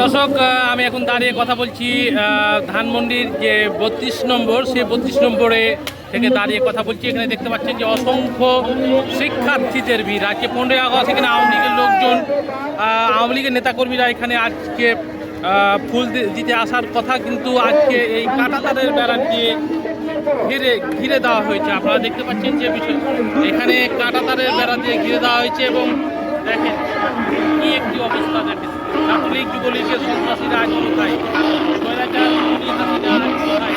দর্শক আমি এখন দাঁড়িয়ে কথা বলছি ধানমন্ডির যে বত্রিশ নম্বর, সেই বত্রিশ নম্বরে থেকে দাঁড়িয়ে কথা বলছি। এখানে দেখতে পাচ্ছেন যে অসংখ্য শিক্ষার্থীদের ভিড়। আজকে পনেরোই আগস্ট, এখানে আওয়ামী লীগের লোকজন আওয়ামী লীগের নেতাকর্মীরা এখানে আজকে ফুল দিতে আসার কথা, কিন্তু আজকে এই কাঁটাতারের বেড়া দিয়ে ঘিরে ঘিরে দেওয়া হয়েছে। আপনারা দেখতে পাচ্ছেন যে বিষয়, এখানে কাঁটাতারের বেড়া দিয়ে ঘিরে দেওয়া হয়েছে এবং দেখেন ছাত্রলীগ যুবলীগের সন্ত্রাসীরা আজ কোথায়?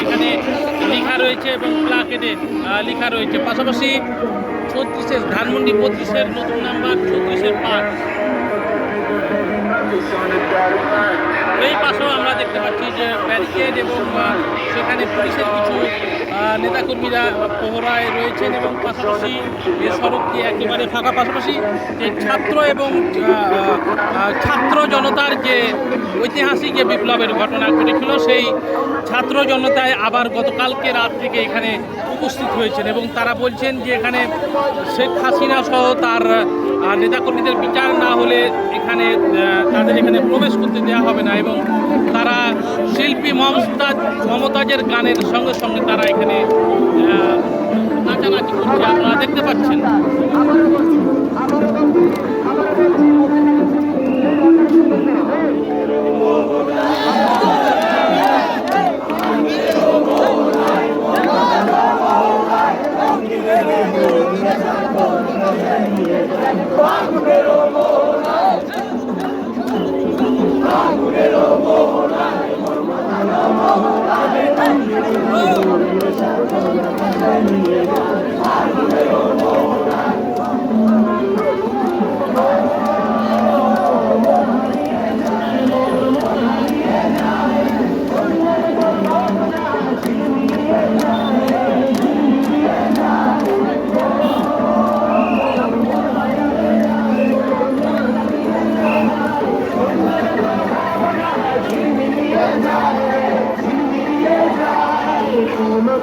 এখানে লেখা রয়েছে এবং প্লাকেটে লেখা রয়েছে পাশাপাশি ছত্রিশের ধানমন্ডি বত্রিশের নতুন নাম্বার ছত্রিশের পাঁচ এই পাশেও আমরা দেখতে পাচ্ছি যে ব্যারিকেড এবং সেখানে পুলিশের কিছু নেতাকর্মীরা প্রহরায় রয়েছেন এবং পাশাপাশি এই সড়কটি একেবারে ফাঁকা। পাশাপাশি যে ছাত্র এবং ছাত্র জনতার যে ঐতিহাসিক যে বিপ্লবের ঘটনা ঘটেছিল, সেই ছাত্র জনতায় আবার গতকালকে রাত থেকে এখানে উপস্থিত হয়েছেন এবং তারা বলছেন যে এখানে শেখ হাসিনা সহ তার নেতাকর্মীদের বিচার না হলে এখানে তাদের এখানে প্রবেশ করতে দেওয়া হবে না এবং তারা শিল্পী মমতাজ, মমতাজের গানের সঙ্গে সঙ্গে তারা এখানে নাচানাচি করছে। আপনারা দেখতে পাচ্ছেন।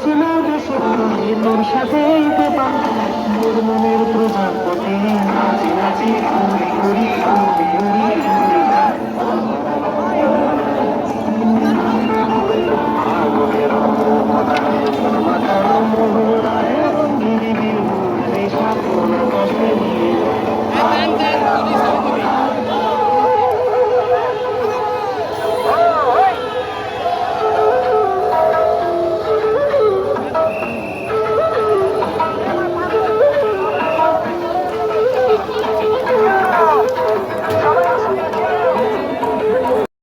ছিল দেশে তোর সাথে মনের প্রজাপতি নাচি নাচি।